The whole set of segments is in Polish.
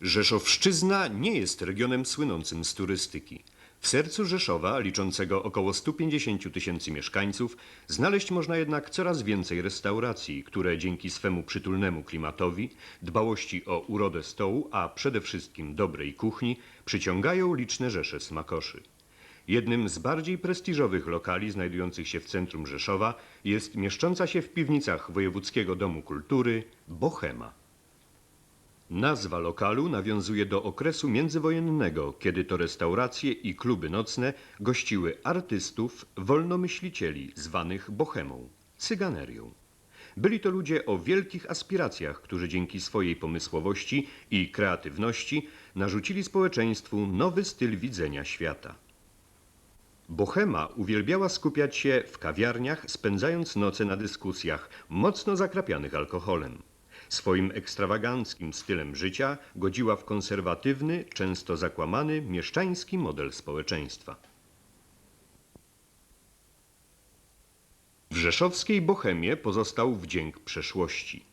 Rzeszowszczyzna nie jest regionem słynącym z turystyki. W sercu Rzeszowa, liczącego około 150 tysięcy mieszkańców, znaleźć można jednak coraz więcej restauracji, które dzięki swemu przytulnemu klimatowi, dbałości o urodę stołu, a przede wszystkim dobrej kuchni, przyciągają liczne rzesze smakoszy. Jednym z bardziej prestiżowych lokali znajdujących się w centrum Rzeszowa jest mieszcząca się w piwnicach Wojewódzkiego Domu Kultury Bohema. Nazwa lokalu nawiązuje do okresu międzywojennego, kiedy to restauracje i kluby nocne gościły artystów, wolnomyślicieli zwanych bohemą, cyganerią. Byli to ludzie o wielkich aspiracjach, którzy dzięki swojej pomysłowości i kreatywności narzucili społeczeństwu nowy styl widzenia świata. Bohema uwielbiała skupiać się w kawiarniach, spędzając noce na dyskusjach, mocno zakrapianych alkoholem. Swoim ekstrawaganckim stylem życia godziła w konserwatywny, często zakłamany, mieszczański model społeczeństwa. W rzeszowskiej Bohemie pozostał wdzięk przeszłości.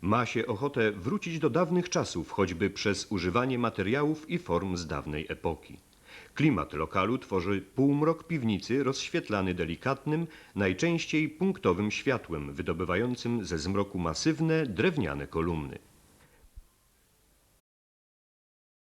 Ma się ochotę wrócić do dawnych czasów, choćby przez używanie materiałów i form z dawnej epoki. Klimat lokalu tworzy półmrok piwnicy rozświetlany delikatnym, najczęściej punktowym światłem, wydobywającym ze zmroku masywne, drewniane kolumny.